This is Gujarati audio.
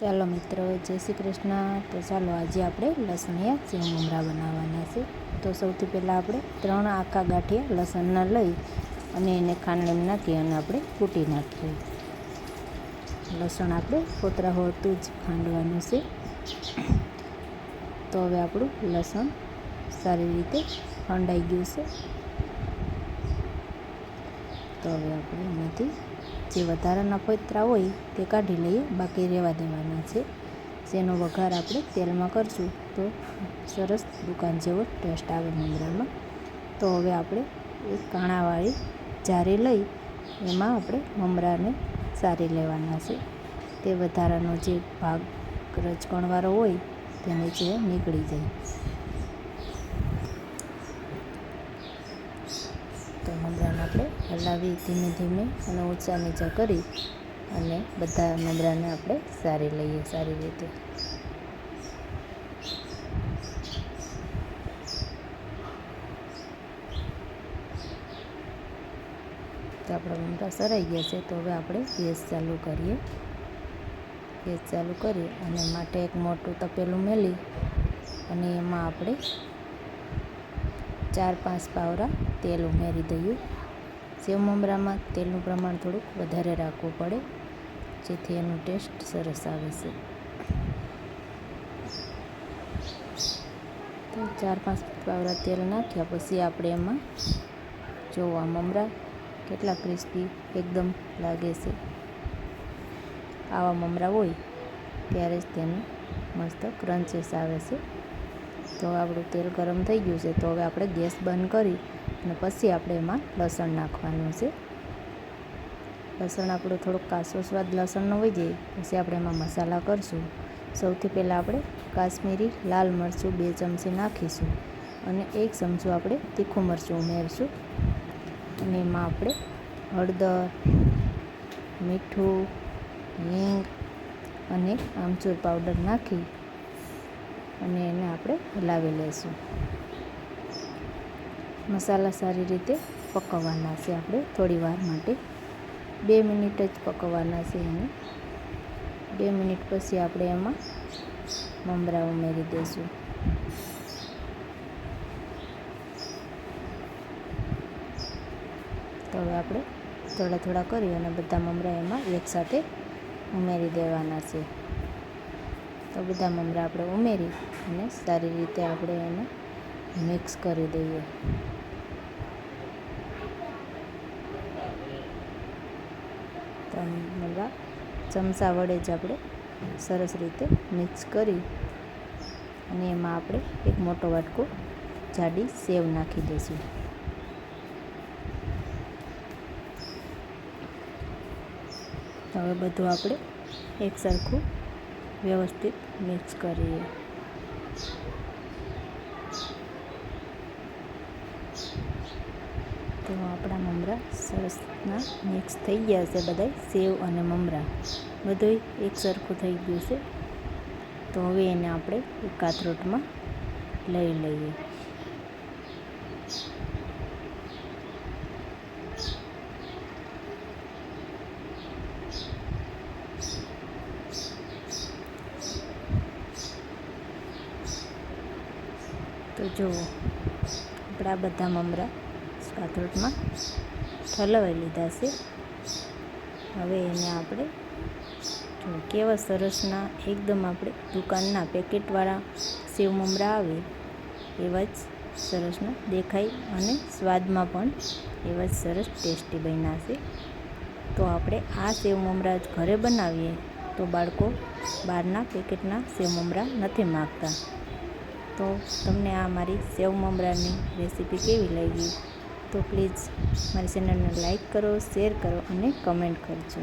ચાલો મિત્રો, જય શ્રી કૃષ્ણ. તો ચાલો આજે આપણે લસણિયા સેવ મમરા બનાવવાના છે. તો સૌથી પહેલાં આપણે ત્રણ આખા ગાંઠિયા લસણના લઈ અને એને ખાંડણીમાં નાખી અને આપણે કૂટી નાખીએ. લસણ આપણે પોતરા હોતું જ ખાંડવાનું છે. તો હવે આપણું લસણ સારી રીતે ખંડાઈ ગયું છે. તો હવે આપણે એમાંથી જે વધારાના ફોતરા હોય તે કાઢી લઈએ, બાકી રહેવા દેવાના છે. જેનો વઘાર આપણે તેલમાં કરશું તો સરસ દુકાન જેવો ટેસ્ટ આવે મમરામાં તો હવે આપણે એક કાણાવાળી જારી લઈ, એમાં આપણે મમરાને સારી લેવાના છે. તે વધારાનો જે ભાગ રજકણવાળો હોય, તેને જે નીકળી જાય તો મમરાને આપણે હલાવી ધીમે ધીમે અને ઊંચા નીચા કરી અને બધા મમરાને આપણે સારી લઈએ, સારી રીતે. તો આપણા મમરા સરાઈ ગયા છે, તો હવે આપણે ગેસ ચાલુ કરીએ. ગેસ ચાલુ કરી અને માટે એક મોટું તપેલું મેલી અને એમાં આપણે ચાર પાંચ પાવરા તેલ ઉમેરી દઈએ. સેવ મમરામાં તેલનું પ્રમાણ થોડુંક વધારે રાખવું પડે, જેથી એનું ટેસ્ટ સરસ આવે છે. તો ચાર પાંચ પાવરા તેલ નાખ્યા, પછી આપણે એમાં જોવા મમરા કેટલા ક્રિસ્પી એકદમ લાગે છે. આવા મમરા હોય ત્યારે જ તેનું મસ્ત ક્રન્ચીસ આવે છે. તો આપણું તેલ ગરમ થઈ ગયું છે, તો હવે આપણે ગેસ બંધ કરી અને પછી આપણે એમાં લસણ નાખવાનું છે. લસણ આપણું થોડુંક કાસો સ્વાદ લસણનો હોય જાય, પછી આપણે એમાં મસાલા કરશું. સૌથી પહેલાં આપણે કાશ્મીરી લાલ મરચું બે ચમચી નાખીશું અને એક ચમચું આપણે તીખું મરચું ઉમેરશું. અને એમાં આપણે હળદર, મીઠું, હિંગ અને આમચૂર પાવડર નાખી અને એને આપણે હલાવી લઈશું મસાલા સારી રીતે પકવવાના છે આપણે થોડી વાર માટે. બે મિનિટ જ પકવવાના છે એને. બે મિનિટ પછી આપણે એમાં મમરા ઉમેરી દઈશું. તો હવે આપણે થોડા થોડા કરી અને બધા મમરા એમાં એકસાથે ઉમેરી દેવાના છે. તો બધા મમરા આપણે ઉમેરી અને સારી રીતે આપણે એને મિક્સ કરી દઈએ. તો મમરા ચમચા વડે જ આપણે સરસ રીતે મિક્સ કરી અને એમાં આપણે એક મોટો વાટકો જાડી સેવ નાખી દઈશું. હવે બધું આપણે એક સરખું વ્યવસ્થિત મિક્સ કરીએ. તો આપણા મમરા સરસના મિક્સ થઈ ગયા છે બધા સેવ અને મમરા. બધું એક સરખું થઈ ગયું છે. તો હવે એને આપણે એક કાથરોટમાં લઈ લઈએ. તો જુઓ, આપણા બધા મમરા કાથરોટમાં ઠલવાઈ લીધા છે. હવે એને આપણે, જો કેવા સરસના એકદમ આપણે દુકાનના પેકેટવાળા સેવ મમરા આવે, એવા જ સરસના દેખાય અને સ્વાદમાં પણ એવા જ સરસ ટેસ્ટી બન્યા તો આપણે આ સેવ મમરા જ ઘરે બનાવીએ તો બાળકો બહારના પેકેટના સેવ મમરા નથી માગતા. તો તમને આ મારી સેવ મમરાની રેસીપી કેવી લાગી? તો પ્લીઝ મારી ચેનલને લાઇક કરો શેર કરો અને કમેન્ટ કરજો.